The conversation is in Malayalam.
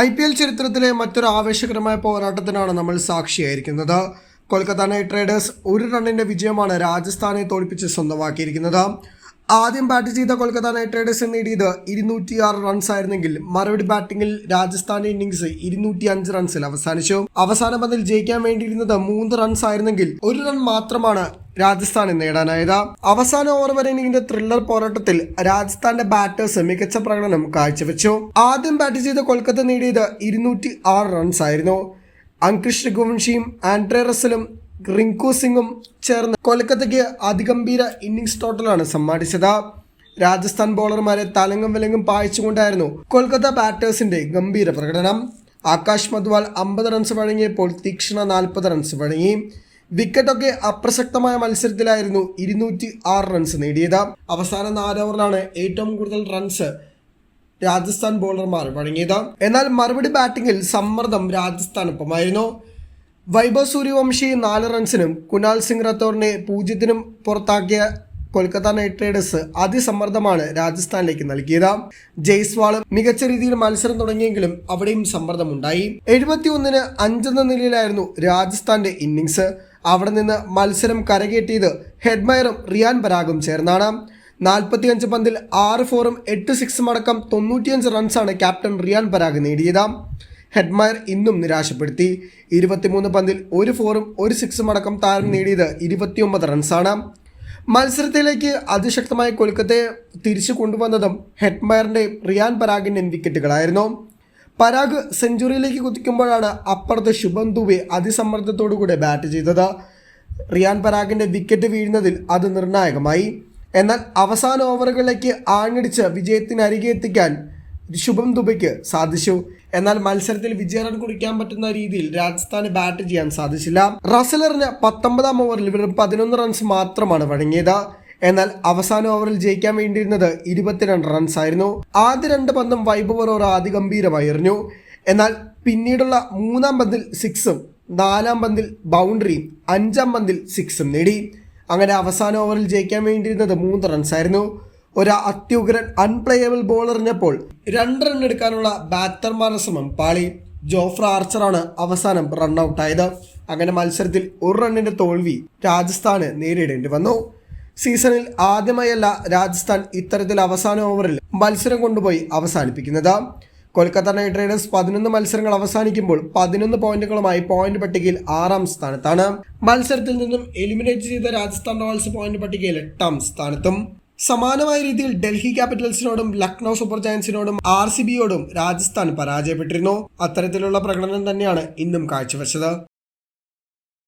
ഐ പി എൽ ചരിത്രത്തിലെ മറ്റൊരു ആവേശകരമായ പോരാട്ടത്തിനാണ് നമ്മൾ സാക്ഷിയായിരിക്കുന്നത്. കൊൽക്കത്ത നൈറ്റ് റൈഡേഴ്സ് ഒരു റണ്ണിന്റെ വിജയമാണ് രാജസ്ഥാനെ തോൽപ്പിച്ച് സ്വന്തമാക്കിയിരിക്കുന്നത്. ആദ്യം ബാറ്റ് ചെയ്ത കൊൽക്കത്ത നൈറ്റ് റൈഡേഴ്സ് നേടിയത് ഇരുന്നൂറ്റി ആറ് റൺസ് ആയിരുന്നെങ്കിൽ മറുപടി ബാറ്റിംഗിൽ രാജസ്ഥാൻ ഇന്നിംഗ്സ് ഇരുന്നൂറ്റി അഞ്ച് റൺസിൽ അവസാനിച്ചു. അവസാന പന്തിൽ ജയിക്കാൻ വേണ്ടിയിരുന്നത് മൂന്ന് റൺസ് ആയിരുന്നെങ്കിൽ ഒരു റൺ മാത്രമാണ് രാജസ്ഥാന് നേടാനായത്. അവസാന ഓവർ വരെ നീണ്ട ത്രില്ലർ പോരാട്ടത്തിൽ രാജസ്ഥാന്റെ ബാറ്റേഴ്സ് മികച്ച പ്രകടനം കാഴ്ചവെച്ചു. ആദ്യം ബാറ്റ് ചെയ്ത കൊൽക്കത്ത നേടിയത് ഇരുന്നൂറ്റി ആറ് റൺസ് ആയിരുന്നു. അങ്കിഷ് രഘുവംശിയും ആൻഡ്രെ റസലും റിങ്കു സിംഗും ചേർന്ന് കൊൽക്കത്തയ്ക്ക് അതിഗംഭീര ഇന്നിംഗ്സ് ടോട്ടലാണ് സമ്മാനിച്ചത്. രാജസ്ഥാൻ ബോളർമാരെ തലങ്ങും വിലങ്ങും പായിച്ചുകൊണ്ടായിരുന്നു കൊൽക്കത്ത ബാറ്റേഴ്സിന്റെ ഗംഭീര പ്രകടനം. ആകാശ് മധ്വാൾ അമ്പത് റൺസ് വഴങ്ങിയപ്പോൾ തീക്ഷ്ണ നാൽപ്പത് റൺസ് വഴങ്ങി. വിക്കറ്റൊക്കെ അപ്രസക്തമായ മത്സരത്തിലായിരുന്നു ഇരുന്നൂറ്റി ആറ് റൺസ് നേടിയത്. അവസാന നാലോവറിലാണ് ഏറ്റവും കൂടുതൽ റൺസ് രാജസ്ഥാൻ ബോളർമാർ വഴങ്ങിയത്. എന്നാൽ മറുപടി ബാറ്റിംഗിൽ സമ്മർദ്ദം രാജസ്ഥാനൊപ്പമായിരുന്നു. വൈഭവ് സൂര്യവംശി നാല് റൺസിനും കുനാൽ സിംഗ് റത്തോറിനെ പൂജ്യത്തിനും പുറത്താക്കിയ കൊൽക്കത്ത നൈറ്റ് റൈഡേഴ്സ് അതിസമ്മർദ്ദമാണ് രാജസ്ഥാനിലേക്ക് നൽകിയത്. ജയ്സ്വാൾ മികച്ച രീതിയിൽ മത്സരം തുടങ്ങിയെങ്കിലും അവിടെയും സമ്മർദ്ദമുണ്ടായി. എഴുപത്തിയൊന്നിന് അഞ്ചെന്ന നിലയിലായിരുന്നു രാജസ്ഥാന്റെ ഇന്നിങ്സ് അവിടെ നിന്ന് മത്സരം കരകയറ്റിയത് ഹെഡ്മയറും റിയാൻ പരാഗും ചേർന്നാണ്. നാൽപ്പത്തിയഞ്ച് പന്തിൽ ആറ് ഫോറും എട്ട് സിക്സും അടക്കം തൊണ്ണൂറ്റിയഞ്ച് റൺസാണ് ക്യാപ്റ്റൻ റിയാൻ പരാഗ് നേടിയത്. ഹെഡ്മയർ ഇന്നും നിരാശപ്പെടുത്തി. ഇരുപത്തിമൂന്ന് പന്തിൽ ഒരു ഫോറും ഒരു സിക്സും അടക്കം താരം നേടിയത് ഇരുപത്തിയൊമ്പത് റൺസാണ്. മത്സരത്തിലേക്ക് അതിശക്തമായ കൊൽക്കത്തയെ തിരിച്ചു കൊണ്ടുവന്നതും ഹെഡ്മയറിന്റെയും റിയാൻ പരാഗിന്റെയും വിക്കറ്റുകളായിരുന്നു. പരാഗ് സെഞ്ചുറിയിലേക്ക് കുതിക്കുമ്പോഴാണ് അപ്പുറത്ത് ശുഭം ദുബെ അതിസമ്മർദ്ദത്തോടുകൂടെ ബാറ്റ് ചെയ്തത്. റിയാൻ പരാഗിന്റെ വിക്കറ്റ് വീഴുന്നതിൽ അത് നിർണായകമായി. എന്നാൽ അവസാന ഓവറുകളിലേക്ക് ആഞ്ഞടിച്ച് വിജയത്തിനരികെ എത്തിക്കാൻ ശുഭം ദുബയ്ക്ക് സാധിച്ചു. എന്നാൽ മത്സരത്തിൽ വിജയ റൺ കുറിക്കാൻ പറ്റുന്ന രീതിയിൽ രാജസ്ഥാന് ബാറ്റ് ചെയ്യാൻ സാധിച്ചില്ല. റസലറിന് പത്തൊമ്പതാം ഓവറിൽ വെറും പതിനൊന്ന് റൺസ് മാത്രമാണ് വഴങ്ങിയത്. എന്നാൽ അവസാന ഓവറിൽ ജയിക്കാൻ വേണ്ടിയിരുന്നത് ഇരുപത്തിരണ്ട് റൺസ് ആയിരുന്നു. ആദ്യ രണ്ട് പന്തും വൈഭവ് അറോറ അതിഗംഭീരമായി എറിഞ്ഞു. എന്നാൽ പിന്നീടുള്ള മൂന്നാം പന്തിൽ സിക്സും നാലാം പന്തിൽ ബൗണ്ടറിയും അഞ്ചാം പന്തിൽ സിക്സും നേടി. അങ്ങനെ അവസാന ഓവറിൽ ജയിക്കാൻ വേണ്ടിയിരുന്നത് മൂന്ന് റൺസായിരുന്നു ഒരു അത്യുഗ്രൻ അൺപ്ലേയബിൾ ബോളറിഞ്ഞപ്പോൾ രണ്ട് റൺ എടുക്കാനുള്ള ബാറ്റർമാരുടെ ശ്രമം പാളി. ജോഫ്ര ആർച്ചറാണ് അവസാനം റൺ ഔട്ടായത് അങ്ങനെ മത്സരത്തിൽ ഒരു റണ്ണിന്റെ തോൽവി രാജസ്ഥാന് നേരിടേണ്ടി വന്നു. സീസണിൽ ആദ്യമായല്ല രാജസ്ഥാൻ ഇത്തരത്തിൽ അവസാന ഓവറിൽ മത്സരം കൊണ്ടുപോയി അവസാനിപ്പിക്കുന്നത്. കൊൽക്കത്ത നൈറ്റ് റൈഡേഴ്സ് പതിനൊന്ന് മത്സരങ്ങൾ അവസാനിക്കുമ്പോൾ പതിനൊന്ന് പോയിന്റുകളുമായി പോയിന്റ് പട്ടികയിൽ ആറാം സ്ഥാനത്താണ്. മത്സരത്തിൽ നിന്നും എലിമിനേറ്റ് ചെയ്ത രാജസ്ഥാൻ റോയൽസ് പോയിന്റ് പട്ടികയിൽ എട്ടാം സ്ഥാനത്തും. സമാനമായ രീതിയിൽ ഡൽഹി ക്യാപിറ്റൽസിനോടും ലക്നൗ സൂപ്പർ ജയൻസിനോടും ആർ സി ബിയോടും രാജസ്ഥാൻ പരാജയപ്പെട്ടിരുന്നു. അത്തരത്തിലുള്ള പ്രകടനം തന്നെയാണ് ഇന്നും കാഴ്ചവെച്ചത്.